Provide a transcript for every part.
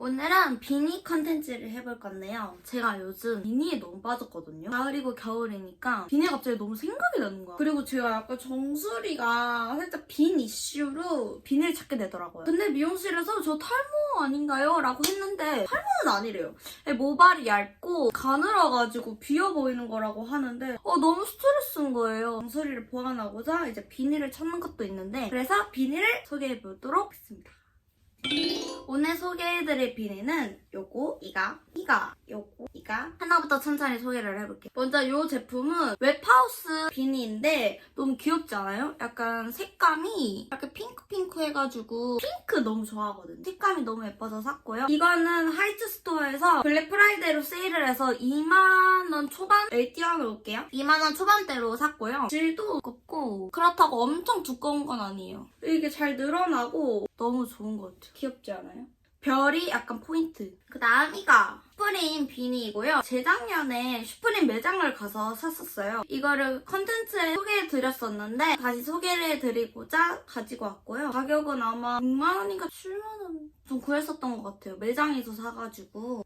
오늘은 비니 컨텐츠를 해볼 건데요. 제가 요즘 비니에 너무 빠졌거든요. 가을이고 겨울이니까 비니가 갑자기 너무 생각이 나는 거야. 그리고 제가 약간 정수리가 살짝 빈 이슈로 비니를 찾게 되더라고요. 근데 미용실에서 저 탈모 아닌가요? 라고 했는데 탈모는 아니래요. 모발이 얇고 가늘어가지고 비어 보이는 거라고 하는데 어 너무 스트레스인 거예요. 정수리를 보완하고자 이제 비니를 찾는 것도 있는데 그래서 비니를 소개해 보도록 하겠습니다. 오늘 소개해드릴 비니는 요거, 이가, 이가, 요거, 이가 하나부터 천천히 소개를 해볼게요. 먼저 이 제품은 웹하우스 비니인데 너무 귀엽지 않아요? 약간 색감이 약간 핑크핑크 해가지고 핑크 너무 좋아하거든요. 색감이 너무 예뻐서 샀고요. 이거는 하이트 스토어에서 블랙 프라이데이로 세일을 해서 2만원 초반에 뛰어놓을게요. 2만원 초반대로 샀고요. 질도 두껍고 그렇다고 엄청 두꺼운 건 아니에요. 이게 잘 늘어나고 너무 좋은 것 같아요. 귀엽지 않아요? 별이 약간 포인트. 그 다음 이가 슈프림 비니이고요. 재작년에 슈프림 매장을 가서 샀었어요. 이거를 컨텐츠에 소개해드렸었는데 다시 소개를 해드리고자 가지고 왔고요. 가격은 아마 6만원인가 7만원 좀 그랬었던 것 같아요. 매장에서 사가지고.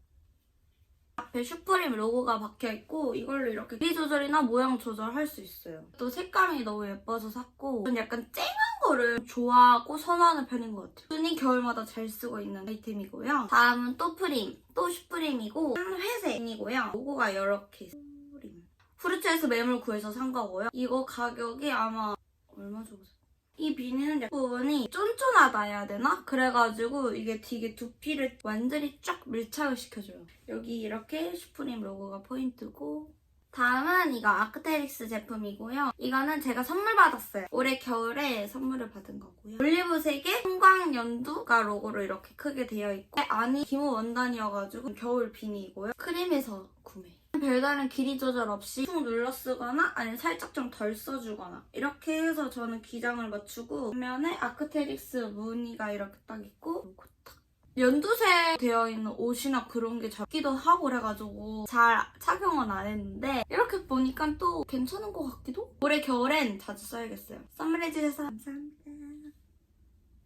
앞에 슈프림 로고가 박혀있고 이걸로 이렇게 길이 조절이나 모양 조절할 수 있어요. 또 색감이 너무 예뻐서 샀고 저는 약간 쨍한 거를 좋아하고 선호하는 편인 것 같아요. 순이 겨울마다 잘 쓰고 있는 아이템이고요. 다음은 또 프림, 또 슈프림이고 회색이고요. 로고가 이렇게 슈프림. 후르츠에서 매물 구해서 산 거고요. 이거 가격이 아마 얼마 주고 샀이 비니는 부분이 쫀쫀하다 해야 되나? 그래가지고 이게 되게 두피를 완전히 쫙 밀착을 시켜줘요. 여기 이렇게 슈프림 로고가 포인트고 다음은 이거 아크테릭스 제품이고요. 이거는 제가 선물 받았어요. 올해 겨울에 선물을 받은 거고요. 올리브색의 형광연두가 로고로 이렇게 크게 되어 있고 안이 기모 원단이어가지고 겨울 비니이고요. 크림에서 구매. 별다른 길이 조절 없이 툭 눌러 쓰거나 아니면 살짝 좀 덜 써주거나 이렇게 해서 저는 기장을 맞추고 뒷면에 아크테릭스 무늬가 이렇게 딱 있고 요거 딱 연두색 되어 있는 옷이나 그런 게 잡기도 하고 그래가지고 잘 착용은 안 했는데 이렇게 보니까 또 괜찮은 것 같기도? 올해 겨울엔 자주 써야겠어요. 선물해주셔서 감사합니다.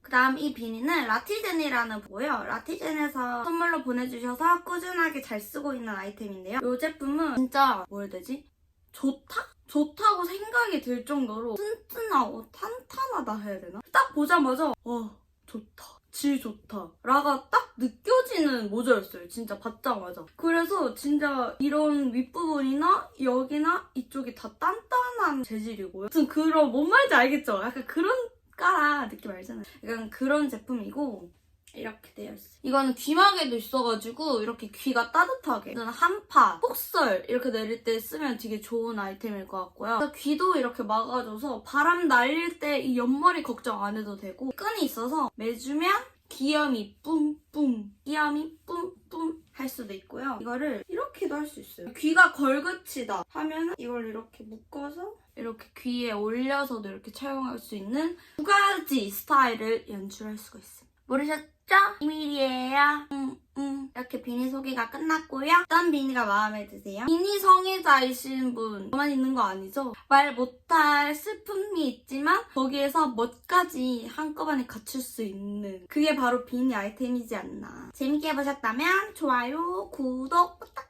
그 다음 이 비니는 라티젠이라는 보고요. 라티젠에서 선물로 보내주셔서 꾸준하게 잘 쓰고 있는 아이템인데요. 이 제품은 진짜 뭐 해야 되지? 좋다? 좋다고 생각이 들 정도로 튼튼하고 탄탄하다 해야 되나? 딱 보자마자 와 좋다. 질 좋다. 라가 딱 느껴지는 모자였어요. 진짜 받자마자. 그래서 진짜 이런 윗부분이나 여기나 이쪽이 다 단단한 재질이고요. 무슨 그런 뭔 말인지 알겠죠? 약간 그런 까라 느낌 알잖아요. 약간 그런 제품이고 이렇게 되어 있어요. 이거는 귀마개도 있어가지고 이렇게 귀가 따뜻하게 저는 한파, 폭설 이렇게 내릴 때 쓰면 되게 좋은 아이템일 것 같고요. 귀도 이렇게 막아줘서 바람 날릴 때 이 옆머리 걱정 안 해도 되고 끈이 있어서 매주면 귀염이 뿜뿜, 귀염이 뿜뿜 할 수도 있고요. 이거를 이렇게도 할 수 있어요. 귀가 걸긋이다 하면 이걸 이렇게 묶어서 이렇게 귀에 올려서도 이렇게 착용할 수 있는 두 가지 스타일을 연출할 수가 있습니다. 모르셨죠? 비밀이에요. 음, 음. 이렇게 비니 소개가 끝났고요. 어떤 비니가 마음에 드세요? 비니 성애자이신 분 저만 있는 거 아니죠? 말 못할 슬픔이 있지만 거기에서 멋까지 한꺼번에 갖출 수 있는 그게 바로 비니 아이템이지 않나. 재밌게 보셨다면 좋아요, 구독 부탁해.